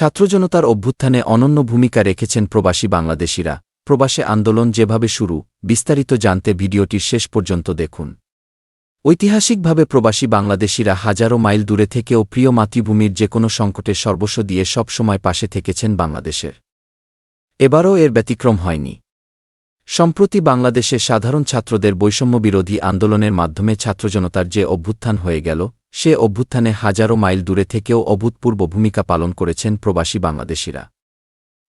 ছাত্রজনতার অভ্যুত্থানে অনন্য ভূমিকা রেখেছেন প্রবাসী বাংলাদেশিরা। প্রবাসে আন্দোলন যেভাবে শুরু, বিস্তারিত জানতে ভিডিওটির শেষ পর্যন্ত দেখুন। ঐতিহাসিকভাবে প্রবাসী বাংলাদেশিরা হাজারো মাইল দূরে থেকেও প্রিয় মাতৃভূমির যে কোনো সংকটে সর্বস্ব দিয়ে সব সময় পাশে থেকেছেন বাংলাদেশের। এবারও এর ব্যতিক্রম হয়নি। সম্প্রতি বাংলাদেশে সাধারণ ছাত্রদের বৈষম্যবিরোধী আন্দোলনের মাধ্যমে ছাত্রজনতার যে অভ্যুত্থান হয়ে গেল সে অভ্যুত্থানে হাজারো মাইল দূরে থেকেও অভূতপূর্ব ভূমিকা পালন করেছেন প্রবাসী বাংলাদেশিরা।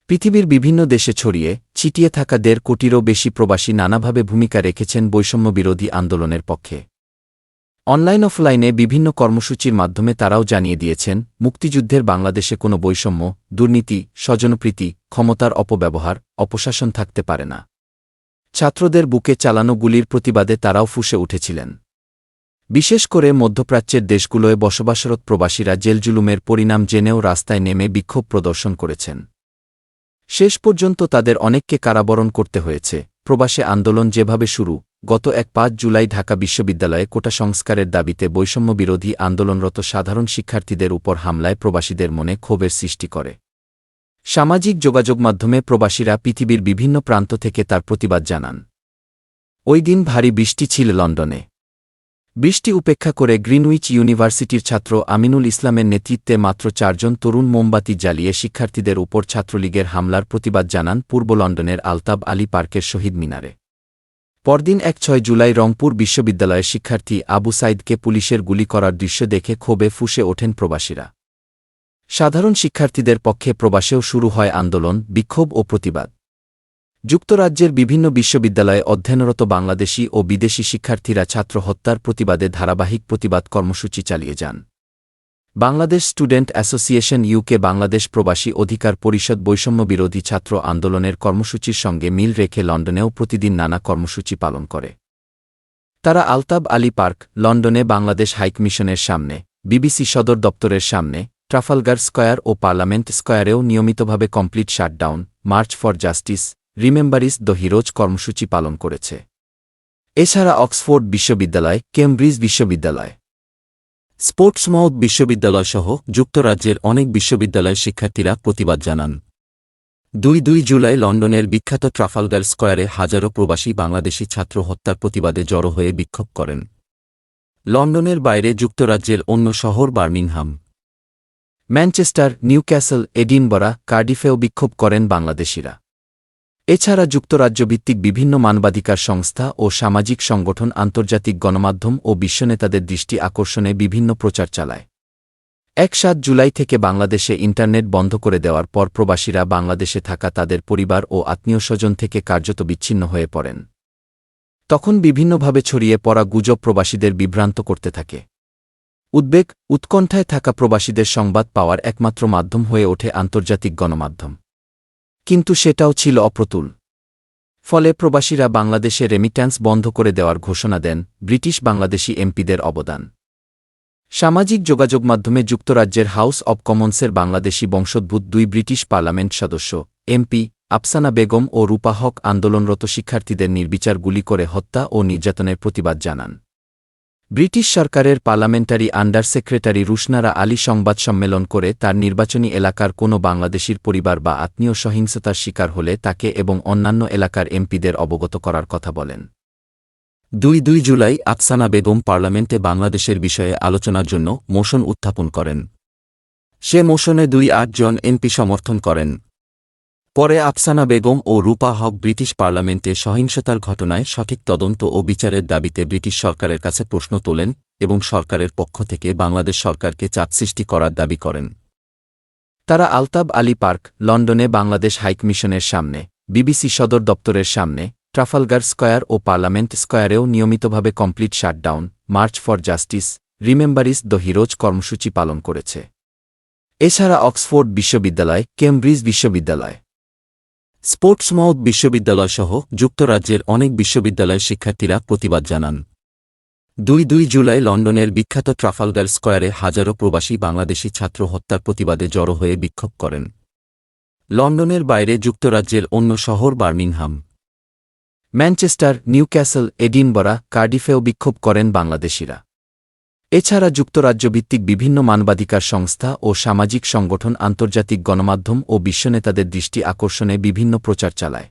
পৃথিবীর বিভিন্ন দেশে ছড়িয়ে, ছিটিয়ে থাকা দেড় কোটিরও বেশি প্রবাসী নানাভাবে ভূমিকা রেখেছেন বৈষম্যবিরোধী আন্দোলনের পক্ষে। অনলাইন অফলাইনে বিভিন্ন কর্মসূচির মাধ্যমে তারাও জানিয়ে দিয়েছেন, মুক্তিযুদ্ধের বাংলাদেশে কোনো বৈষম্য, দুর্নীতি, স্বজনপ্রীতি, ক্ষমতার অপব্যবহার, অপশাসন থাকতে পারে না। ছাত্রদের বুকে চালানো গুলির প্রতিবাদে তারাও ফুসে উঠেছিলেন। বিশেষ করে মধ্যপ্রাচ্যের দেশগুলোয় বসবাসরত প্রবাসীরা জেলজুলুমের পরিণাম জেনেও রাস্তায় নেমে বিক্ষোভ প্রদর্শন করেছেন। শেষ পর্যন্ত তাদের অনেককে কারাবরণ করতে হয়েছে। প্রবাসে আন্দোলন যেভাবে শুরু, গত এক পাঁচ জুলাই ঢাকা বিশ্ববিদ্যালয়ে কোটা সংস্কারের দাবিতে বৈষম্যবিরোধী আন্দোলনরত সাধারণ শিক্ষার্থীদের উপর হামলায় প্রবাসীদের মনে ক্ষোভের সৃষ্টি করে। সামাজিক যোগাযোগ মাধ্যমে প্রবাসীরা পৃথিবীর বিভিন্ন প্রান্ত থেকে তার প্রতিবাদ জানান। ওই দিন ভারী বৃষ্টি ছিল লন্ডনে। বৃষ্টি উপেক্ষা করে গ্রিনউইচ ইউনিভার্সিটির ছাত্র আমিনুল ইসলামের নেতৃত্বে মাত্র চারজন তরুণ মোমবাতি জ্বালিয়ে শিক্ষার্থীদের উপর ছাত্রলীগের হামলার প্রতিবাদ জানান পূর্ব লন্ডনের আলতাব আলী পার্কের শহীদ মিনারে। পরদিন এক ছয় জুলাই রংপুর বিশ্ববিদ্যালয়ের শিক্ষার্থী আবু সাইদকে পুলিশের গুলি করার দৃশ্য দেখে ক্ষোভে ফুসে ওঠেন প্রবাসীরা। সাধারণ শিক্ষার্থীদের পক্ষে প্রবাসেও শুরু হয় আন্দোলন, বিক্ষোভ ও প্রতিবাদ। যুক্তরাজ্যের বিভিন্ন বিশ্ববিদ্যালয়ে অধ্যয়নরত বাংলাদেশি ও বিদেশি শিক্ষার্থীরা ছাত্র হত্যার প্রতিবাদে ধারাবাহিক প্রতিবাদ কর্মসূচি চালিয়ে যান। Bangladesh student association UK Bangladesh প্রবাসী অধিকার পরিষদ বৈষম্য বিরোধী ছাত্র আন্দোলনের কর্মসূচির সঙ্গে মিল রেখে লন্ডনেও প্রতিদিন নানা কর্মসূচি পালন করে। তারা আলতাব আলী পার্ক, লন্ডনে বাংলাদেশ হাইকমিশনের সামনে, বিবিসি সদর দপ্তরের সামনে, ট্রাফালগার স্কয়ার ও পার্লামেন্ট স্কয়ারেও নিয়মিতভাবে complete shutdown, march for justice remembering the heroes কর্মসূচি পালন করেছে। এছাড়া অক্সফোর্ড বিশ্ববিদ্যালয় কেমব্রিজ বিশ্ববিদ্যালয়। স্পোর্টসমাউথ বিশ্ববিদ্যালয়সহ যুক্তরাজ্যের অনেক বিশ্ববিদ্যালয়ের শিক্ষার্থীরা প্রতিবাদ জানান। দুই দুই জুলাই লন্ডনের বিখ্যাত ট্রাফালগার স্কয়ারে হাজারো প্রবাসী বাংলাদেশি ছাত্র হত্যার প্রতিবাদে জড়ো হয়ে বিক্ষোভ করেন। লন্ডনের বাইরে যুক্তরাজ্যের অন্য শহর বার্মিংহাম। ম্যানচেস্টার, নিউক্যাসল, এডিনবরা, কার্ডিফেও বিক্ষোভ করেন বাংলাদেশিরা। এছাড়া যুক্তরাজ্যভিত্তিক বিভিন্ন মানবাধিকার সংস্থা ও সামাজিক সংগঠন আন্তর্জাতিক গণমাধ্যম ও বিশ্বনেতাদের দৃষ্টি আকর্ষণে বিভিন্ন প্রচার চালায়। এক সাত জুলাই থেকে বাংলাদেশে ইন্টারনেট বন্ধ করে দেওয়ার পর প্রবাসীরা বাংলাদেশে থাকা তাদের পরিবার ও আত্মীয় স্বজন থেকে কার্যত বিচ্ছিন্ন হয়ে পড়েন। তখন বিভিন্নভাবে ছড়িয়ে পড়া গুজব প্রবাসীদের বিভ্রান্ত করতে থাকে। উদ্বেগ, উৎকণ্ঠায় থাকা প্রবাসীদের সংবাদ পাওয়ার একমাত্র মাধ্যম হয়ে ওঠে আন্তর্জাতিক গণমাধ্যম। কিন্তু সেটাও ছিল অপ্রতুল। ফলে প্রবাসীরা বাংলাদেশে রেমিট্যান্স বন্ধ করে দেওয়ার ঘোষণা দেন ব্রিটিশ বাংলাদেশি এমপিদের অবদান। সামাজিক যোগাযোগ মাধ্যমে যুক্তরাজ্যের হাউস অব কমন্সের বাংলাদেশি বংশোদ্ভূত দুই ব্রিটিশ পার্লামেন্ট সদস্য, এমপি আফসানা বেগম ও রূপা হক আন্দোলনরত শিক্ষার্থীদের নির্বিচার গুলি করে হত্যা ও নির্যাতনের প্রতিবাদ জানান। ব্রিটিশ সরকারের parliamentary under secretary Rushanara Ali সংবাদ সম্মেলন করে তার নির্বাচনী এলাকার কোনো বাংলাদেশির পরিবার বা আত্মীয় সহিংসতার শিকার হলে তাকে এবং অন্যান্য এলাকার এমপিদের অবগত করার কথা বলেন। দুই দুই জুলাই আফসানা বেগম পার্লামেন্টে বাংলাদেশের বিষয়ে আলোচনার জন্য মোশন উত্থাপন করেন। সে মোশনে দুই আটজন এমপি সমর্থন করেন। পরে আফসানা বেগম ও রূপা হক ব্রিটিশ পার্লামেন্টে সহিংসতার ঘটনায় সঠিক তদন্ত ও বিচারের দাবিতে ব্রিটিশ সরকারের কাছে প্রশ্ন তোলেন এবং সরকারের পক্ষ থেকে বাংলাদেশ সরকারকে চাপ সৃষ্টি করার দাবি করেন। তারা আলতাব আলী পার্ক, লন্ডনে বাংলাদেশ হাইকমিশনের সামনে, বিবিসি সদর দপ্তরের সামনে, ট্রাফালগার স্কয়ার ও পার্লামেন্ট স্কয়ারেও নিয়মিতভাবে complete shutdown, march for justice, remembering the heroes কর্মসূচি পালন করেছে। এছাড়া অক্সফোর্ড বিশ্ববিদ্যালয়, কেমব্রিজ বিশ্ববিদ্যালয়। স্পোর্টসমাউথ বিশ্ববিদ্যালয়সহ যুক্তরাজ্যের অনেক বিশ্ববিদ্যালয়ের শিক্ষার্থীরা প্রতিবাদ জানান। দুই দুই জুলাই লন্ডনের বিখ্যাত ট্রাফালগার স্কয়ারে হাজারো প্রবাসী বাংলাদেশি ছাত্র হত্যার প্রতিবাদে জড়ো হয়ে বিক্ষোভ করেন। লন্ডনের বাইরে যুক্তরাজ্যের অন্য শহর বার্মিংহাম। ম্যানচেস্টার, নিউক্যাসল, এডিনবরা, কার্ডিফেও বিক্ষোভ করেন বাংলাদেশিরা। এছাড়া যুক্তরাজ্যভিত্তিক বিভিন্ন মানবাধিকার সংস্থা ও সামাজিক সংগঠন আন্তর্জাতিক গণমাধ্যম ও বিশ্বনেতাদের দৃষ্টি আকর্ষণে বিভিন্ন প্রচার চালায়।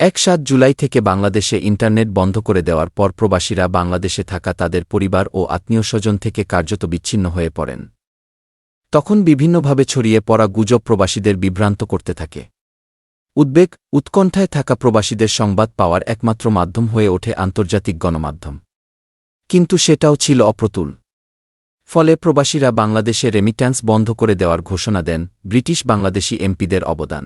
এক সাত জুলাই থেকে বাংলাদেশে ইন্টারনেট বন্ধ করে দেওয়ার পর প্রবাসীরা বাংলাদেশে থাকা তাদের পরিবার ও আত্মীয় স্বজন থেকে কার্যত বিচ্ছিন্ন হয়ে পড়েন। তখন বিভিন্নভাবে ছড়িয়ে পড়া গুজব প্রবাসীদের বিভ্রান্ত করতে থাকে। উদ্বেগ, উৎকণ্ঠায় থাকা প্রবাসীদের সংবাদ পাওয়ার একমাত্র মাধ্যম হয়ে ওঠে আন্তর্জাতিক গণমাধ্যম। কিন্তু সেটাও ছিল অপ্রতুল। ফলে প্রবাসীরা বাংলাদেশে রেমিট্যান্স বন্ধ করে দেওয়ার ঘোষণা দেন ব্রিটিশ বাংলাদেশি এমপিদের অবদান।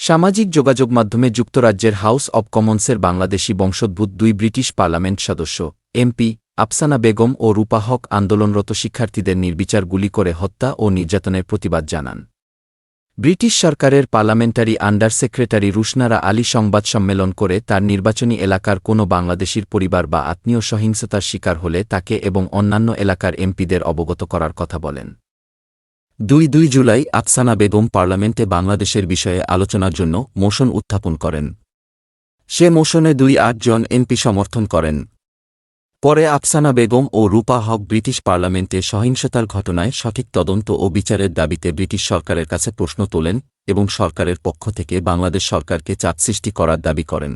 সামাজিক যোগাযোগ মাধ্যমে যুক্তরাজ্যের হাউস অব কমন্সের বাংলাদেশি বংশোদ্ভূত দুই ব্রিটিশ পার্লামেন্ট সদস্য এমপি আফসানা বেগম ও রূপা হক আন্দোলনরত শিক্ষার্থীদের নির্বিচার গুলি করে হত্যা ও নির্যাতনের প্রতিবাদ জানান। ব্রিটিশ সরকারের parliamentary under secretary Rushanara Ali সংবাদ সম্মেলন করে তার নির্বাচনী এলাকার কোনো বাংলাদেশির পরিবার বা আত্মীয় সহিংসতার শিকার হলে তাকে এবং অন্যান্য এলাকার এমপিদের অবগত করার কথা বলেন। দুই দুই জুলাই আফসানা বেগম পার্লামেন্টে বাংলাদেশের বিষয়ে আলোচনার জন্য মোশন উত্থাপন করেন। সে মোশনে দুই আটজন এমপি সমর্থন করেন। পরে আফসানা বেগম ও রূপা হক ব্রিটিশ পার্লামেন্টে সহিংসতার ঘটনায় সঠিক তদন্ত ও বিচারের দাবিতে ব্রিটিশ সরকারের কাছে প্রশ্ন তোলেন এবং সরকারের পক্ষ থেকে বাংলাদেশ সরকারকে চাপ সৃষ্টি করার দাবি করেন।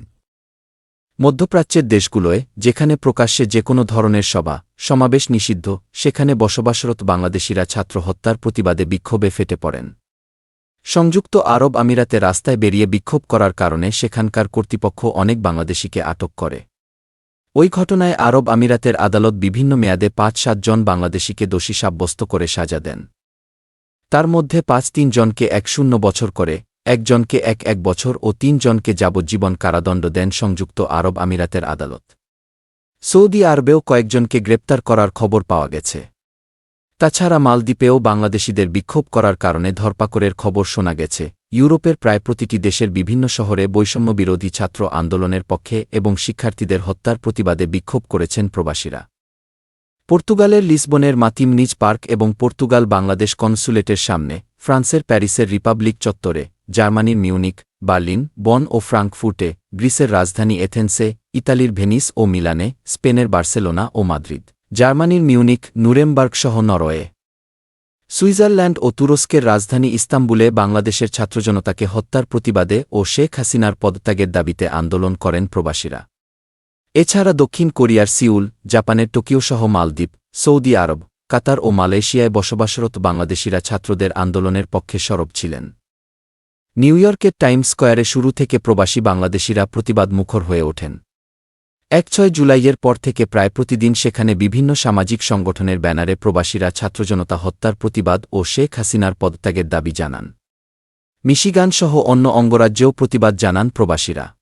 মধ্যপ্রাচ্যের দেশগুলোয়, যেখানে প্রকাশ্যে যে কোনো ধরনের সভা, সমাবেশ নিষিদ্ধ, সেখানে বসবাসরত বাংলাদেশিরা ছাত্র হত্যার প্রতিবাদে বিক্ষোভে ফেটে পড়েন। সংযুক্ত আরব আমিরাতে রাস্তায় বেরিয়ে বিক্ষোভ করার কারণে সেখানকার কর্তৃপক্ষ অনেক বাংলাদেশিকে আটক করে। ওই ঘটনায় আরব আমিরাতের আদালত বিভিন্ন মেয়াদে পাঁচ সাতজন বাংলাদেশিকে দোষী সাব্যস্ত করে সাজা দেন। তার মধ্যে পাঁচ, তিন জনকে এক শূন্য বছর করে, একজনকে এক এক বছর ও তিনজনকে যাবজ্জীবন কারাদণ্ড দেন সংযুক্ত আরব আমিরাতের আদালত। সৌদি আরবেও কয়েকজনকে গ্রেপ্তার করার খবর পাওয়া গেছে। তাছাড়া মালদ্বীপেও বাংলাদেশিদের বিক্ষোভ করার কারণে ধরপাকড়ের খবর শোনা গেছে। ইউরোপের প্রায় প্রতিটি দেশের বিভিন্ন শহরে বৈষম্য বিরোধী ছাত্র আন্দোলনের পক্ষে এবং শিক্ষার্থীদের হত্যার প্রতিবাদে বিক্ষোভ করেছেন প্রবাসীরা। পর্তুগালের লিসবনের মাতিমনিজ পার্ক এবং পর্তুগাল বাংলাদেশ কনসুলেটের সামনে, ফ্রান্সের প্যারিসের রিপাবলিক চত্বরে, জার্মানির মিউনিক বার্লিন, বন ও ফ্রাঙ্কফুর্টে, গ্রিসের রাজধানী এথেন্সে, ইতালির ভেনিস ও মিলানে, স্পেনের বার্সেলোনা ও মাদ্রিদ। জার্মানির মিউনিক নুরেমবার্গ সহ নরওয়ে। সুইজারল্যান্ড ও তুরস্কের রাজধানী ইস্তাম্বুলে বাংলাদেশের ছাত্রজনতাকে হত্যার প্রতিবাদে ও শেখ হাসিনার পদত্যাগের দাবিতে আন্দোলন করেন প্রবাসীরা। এছাড়া দক্ষিণ কোরিয়ার সিউল, জাপানের টোকিওসহ মালদ্বীপ, সৌদি আরব, কাতার ও মালয়েশিয়ায় বসবাসরত বাংলাদেশিরা ছাত্রদের আন্দোলনের পক্ষে সরব ছিলেন। নিউইয়র্কের টাইম স্কোয়ারে শুরু থেকে প্রবাসী বাংলাদেশিরা প্রতিবাদ মুখর হয়ে ওঠেন। এক ছয় জুলাইয়ের পর থেকে প্রায় প্রতিদিন সেখানে বিভিন্ন সামাজিক সংগঠনের ব্যানারে প্রবাসীরা ছাত্রজনতা হত্যার প্রতিবাদ ও শেখ হাসিনার পদত্যাগের দাবি জানান। মিশিগানসহ অন্য অঙ্গরাজ্যেও প্রতিবাদ জানান প্রবাসীরা।